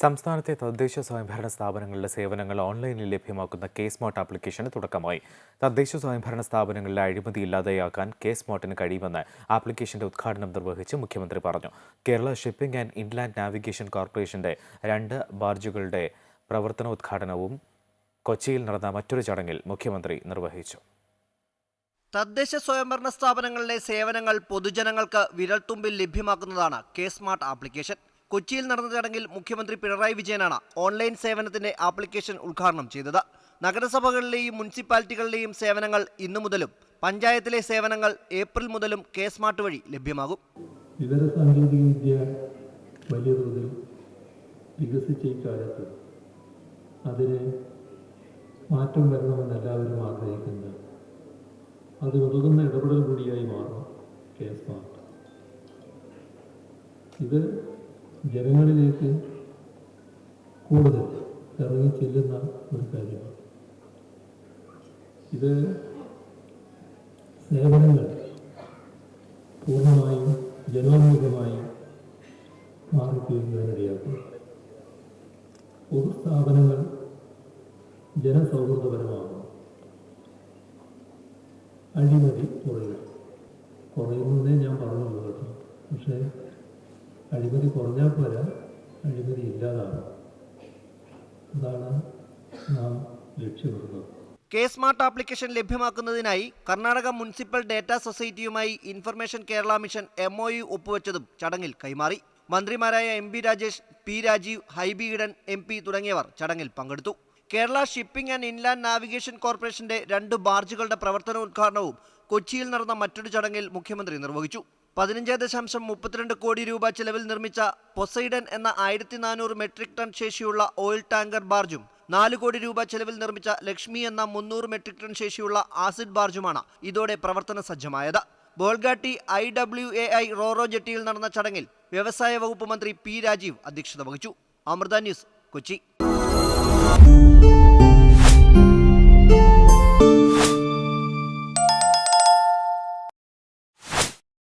സംസ്ഥാനത്തെ തദ്ദേശ സ്വയംഭരണ സ്ഥാപനങ്ങളുടെ സേവനങ്ങൾ ഓൺലൈനിൽ ലഭ്യമാക്കുന്ന കെ സ്മാർട്ട് ആപ്ലിക്കേഷന് തുടക്കമായി. തദ്ദേശ സ്വയംഭരണ സ്ഥാപനങ്ങളിലെ അഴിമതി ഇല്ലാതെയാക്കാൻ കെ സ്മാർട്ടിന് കഴിയുമെന്ന് ആപ്ലിക്കേഷന്റെ ഉദ്ഘാടനം നിർവഹിച്ച് മുഖ്യമന്ത്രി പറഞ്ഞു. Kerala shipping and inland navigation കോർപ്പറേഷന്റെ രണ്ട് ബാർജുകളുടെ പ്രവർത്തനോദ്ഘാടനവും കൊച്ചിയിൽ നടന്ന മറ്റൊരു ചടങ്ങിൽ മുഖ്യമന്ത്രി നിർവഹിച്ചു. തദ്ദേശ സ്വയംഭരണ സ്ഥാപനങ്ങളിലെ സേവനങ്ങൾ പൊതുജനങ്ങൾക്ക് വിരൽത്തുമ്പിൽ ലഭ്യമാക്കുന്നതാണ് കെ സ്മാർട്ട് ആപ്ലിക്കേഷൻ. കൊച്ചിയിൽ നടന്ന ചടങ്ങിൽ മുഖ്യമന്ത്രി പിണറായി വിജയനാണ് ഓൺലൈൻ സേവനത്തിന്റെ ആപ്ലിക്കേഷൻ ഉദ്ഘാടനം ചെയ്തത്. നഗരസഭകളിലെയും മുനിസിപ്പാലിറ്റികളിലെയും സേവനങ്ങൾ ഇന്നു മുതലും പഞ്ചായത്തിലെ സേവനങ്ങൾ ഏപ്രിൽ മുതലും കെ സ്മാർട്ട് വഴി ലഭ്യമാകും. വിവര സാങ്കേതിക വിദ്യ വലിയ തോതിൽ വികസിച്ച ഈ കാലത്ത് അതിന് മാറ്റം വരണമെന്ന് എല്ലാവരും ആഗ്രഹിക്കുന്നത് ഉതകുന്ന ഇടപെടൽ കൂടിയായി മാറും കെ സ്മാർട്ട്. ഇത് ജനങ്ങളിലേക്ക് കൂടുതൽ ഇറങ്ങി ചെല്ലുന്ന ഒരു കാര്യമാണ്. ഇത് സേവനങ്ങൾ പൂർണമായും ജനോന്മുഖമായും മാറിത്തീരുന്നതിനിടയാക്കും. പൊതുസ്ഥാപനങ്ങൾ ജനസൗഹൃദപരമാകും അഴിമതി കുറയും കുറയുന്നതേ ഞാൻ പറഞ്ഞുള്ളൂ കേട്ടോ. പക്ഷേ അഴിമതി കുറഞ്ഞാൽ പോരാ അഴിമതി ഇല്ലാതാകും അതാണ് നാം ലക്ഷ്യമിടുന്നത്. കെ സ്മാർട്ട് ആപ്ലിക്കേഷൻ ലഭ്യമാക്കുന്നതിനായി Karnataka municipal data സൊസൈറ്റിയുമായി information Kerala mission M O U ഒപ്പുവെച്ചതും ചടങ്ങിൽ കൈമാറി. മന്ത്രിമാരായ M B Rajesh P Rajeev Hibi Eden M P തുടങ്ങിയവർ ചടങ്ങിൽ പങ്കെടുത്തു. Kerala shipping and inland navigation കോർപ്പറേഷന്റെ രണ്ട് ബാർജുകളുടെ പ്രവർത്തനോദ്ഘാടനവും കൊച്ചിയിൽ നടന്ന മറ്റൊരു ചടങ്ങിൽ മുഖ്യമന്ത്രി നിർവഹിച്ചു. പതിനഞ്ച് ദശാംശം മുപ്പത്തിരണ്ട് കോടി രൂപ ചെലവിൽ നിർമ്മിച്ച പൊസൈഡൻ എന്ന ആയിരത്തി നാനൂറ് മെട്രിക് ടൺ ശേഷിയുള്ള ഓയിൽ ടാങ്കർ ബാർജും നാല് കോടി രൂപ ചെലവിൽ നിർമ്മിച്ച ലക്ഷ്മി എന്ന മുന്നൂറ് മെട്രിക് ടൺ ശേഷിയുള്ള ആസിഡ് ബാർജുമാണ് ഇതോടെ പ്രവർത്തന സജ്ജമായത്. Bolgatty I W A I roro ജെട്ടിയിൽ നടന്ന ചടങ്ങിൽ വ്യവസായ വകുപ്പ് മന്ത്രി പി രാജീവ് അധ്യക്ഷത വഹിച്ചു. അമൃത ന്യൂസ് കൊച്ചി.